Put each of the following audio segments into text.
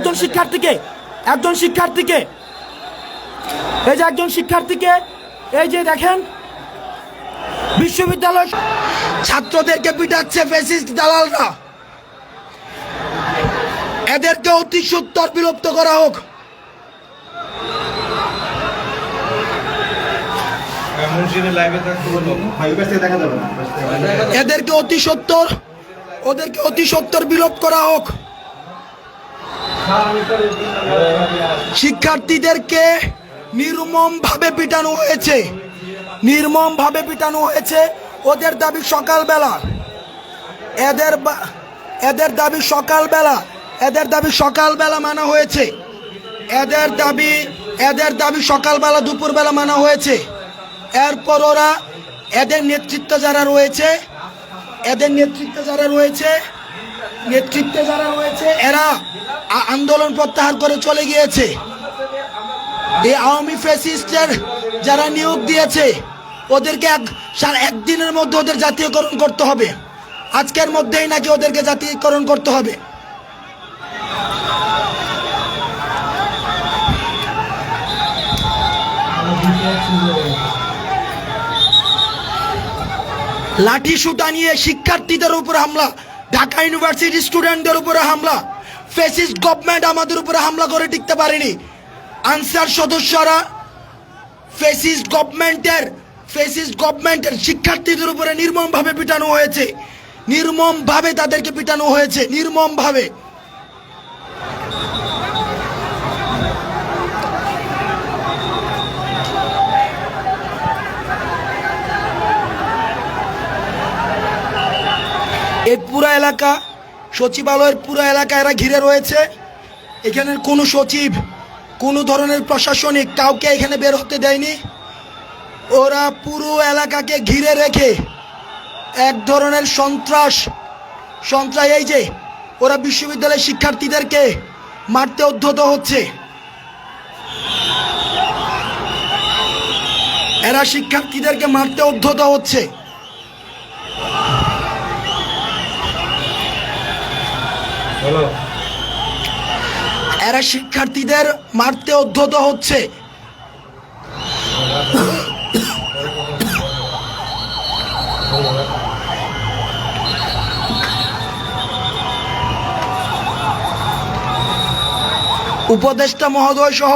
একজন শিক্ষার্থীকে একজন শিক্ষার্থীকে, এই যে একজন শিক্ষার্থীকে, এই যে দেখেন, বিশ্ববিদ্যালয় ছাত্রদেরকে পিটাচ্ছে ফেসিস্ট দালালরা। এদেরকে অতি সত্তর বিলুপ্ত করা হোক। এদেরকে অতি সত্তর ওদেরকে অতি সত্তর বিলোপ করা হোক। শিক্ষার্থীদেরকে নির্মম ভাবে পিটানো হয়েছে। নির্মম ভাবে পিটানো হয়েছে ওদের দাবি সকালবেলা। এদের এদের দাবি সকালবেলা, এদের দাবি সকালবেলা মানা হয়েছে। এদের দাবি এদের দাবি সকালবেলা দুপুরবেলা মানা হয়েছে। এরপর ওরা এদের নেতৃত্ব যারা রয়েছে, এদের নেতৃত্ব যারা রয়েছে নেতৃত্বে যারা রয়েছে, এরা আন্দোলন প্রত্যাহার করে চলে গিয়েছে। এই আওয়ামী ফ্যাসিস্টের যারা নিয়োগ দিয়েছে, ওদেরকে এক একদিনের মধ্যে ওদের জাতীয়করণ করতে হবে। আজকের মধ্যেই নাকি ওদেরকে জাতীয়করণ করতে হবে। লাঠি সুটা নিয়ে শিক্ষার্থীদের উপর হামলা। ঢাকা ইউনিভার্সিটি স্টুডেন্টদের উপরে হামলা। ফেসিস গভর্নমেন্ট আমাদের উপরে হামলা করে টিকতে পারেনি। আনসার সদস্যরা ফেসিস গভর্নমেন্টের ফেসিস গভর্নমেন্টের শিক্ষার্থীদের উপরে নির্মমভাবে পিটানো হয়েছে। নির্মমভাবে তাদেরকে পিটানো হয়েছে। নির্মমভাবে। এই পুরো এলাকা, সচিবালয়ের পুরো এলাকা এরা ঘিরে রয়েছে। এখানের কোনো সচিব, কোনো ধরনের প্রশাসনিক কাউকে এখানে বের হতে দেয়নি। ওরা পুরো এলাকাকে ঘিরে রেখে এক ধরনের সন্ত্রাস সন্ত্রাস এই যে, ওরা বিশ্ববিদ্যালয়ের শিক্ষার্থীদেরকে মারতে উদ্ধত হচ্ছে। এরা শিক্ষার্থীদেরকে মারতে উদ্ধত হচ্ছে। এরা শিক্ষার্থীদের মারতে উদ্ধত হচ্ছে। উপদেষ্টা মহোদয় সহ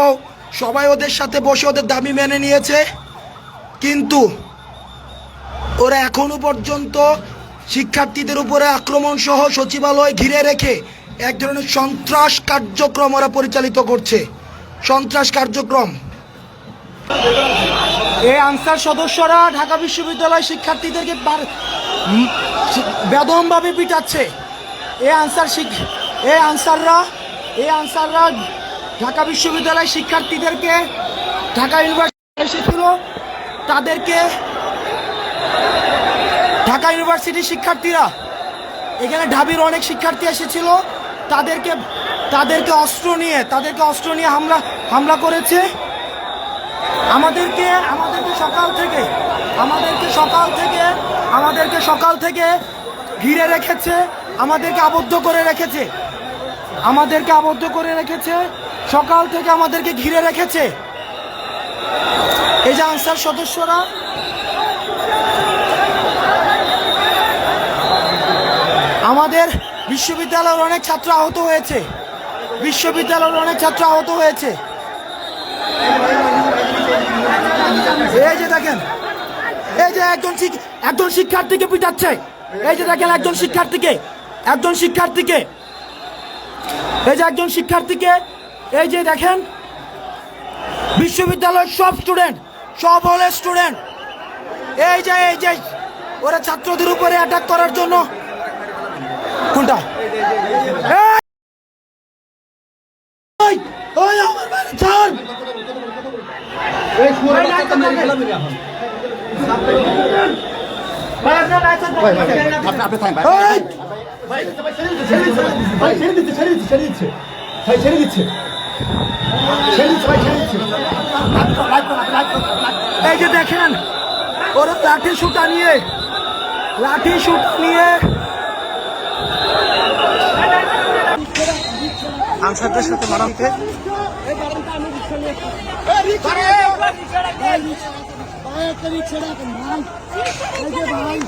সবাই ওদের সাথে বসে ওদের দাবি মেনে নিয়েছে। কিন্তু ওরা এখনও পর্যন্ত শিক্ষার্থীদের উপরে আক্রমণ সহ সচিবালয় ঘিরে রেখে এক ধরনের সন্ত্রাস কার্যক্রম ওরা পরিচালিত করছে। সন্ত্রাস কার্যক্রম। এই আনসার সদস্যরা ঢাকা বিশ্ববিদ্যালয় শিক্ষার্থীদেরকে বেদমভাবে পিটাচ্ছে। এ আনসার এই আনসাররা এ আনসাররা ঢাকা বিশ্ববিদ্যালয় শিক্ষার্থীদেরকে ঢাকা ইউনিভার্সিটি এসেছিল। তাদেরকে ঢাকা ইউনিভার্সিটির শিক্ষার্থীরা এখানে ঢাবির অনেক শিক্ষার্থী এসেছিল। তাদেরকে তাদেরকে অস্ত্র নিয়ে, তাদেরকে অস্ত্র নিয়ে হামলা হামলা করেছে। আমাদেরকে আমাদেরকে সকাল থেকে, আমাদেরকে সকাল থেকে, আমাদেরকে সকাল থেকে ঘিরে রেখেছে, আমাদেরকে আবদ্ধ করে রেখেছে। আমাদেরকে আবদ্ধ করে রেখেছে, সকাল থেকে আমাদেরকে ঘিরে রেখেছে। এই যে আনসার সদস্যরা, আমাদের বিশ্ববিদ্যালয়ের অনেক ছাত্র আহত হয়েছে। বিশ্ববিদ্যালয়ের অনেক ছাত্র আহত হয়েছে। এই যে দেখেন, এই যে একজন একজন শিক্ষার্থীকে পিটাচ্ছে। এই যে দেখেন একজন শিক্ষার্থীকে একজন শিক্ষার্থীকে। এই যে একজন শিক্ষার্থীকে, এই যে দেখেন, বিশ্ববিদ্যালয়ের সব স্টুডেন্ট, সব হলে স্টুডেন্ট। এই যে এই যে, ওরা ছাত্রদের উপরে অ্যাটাক করার জন্য কোনটা ছাড়! এই যে দেখেন ওরা লাঠি সুটা নিয়ে লাঠি সুটা নিয়ে আনসারদের সাথে মারামারিতে ভাই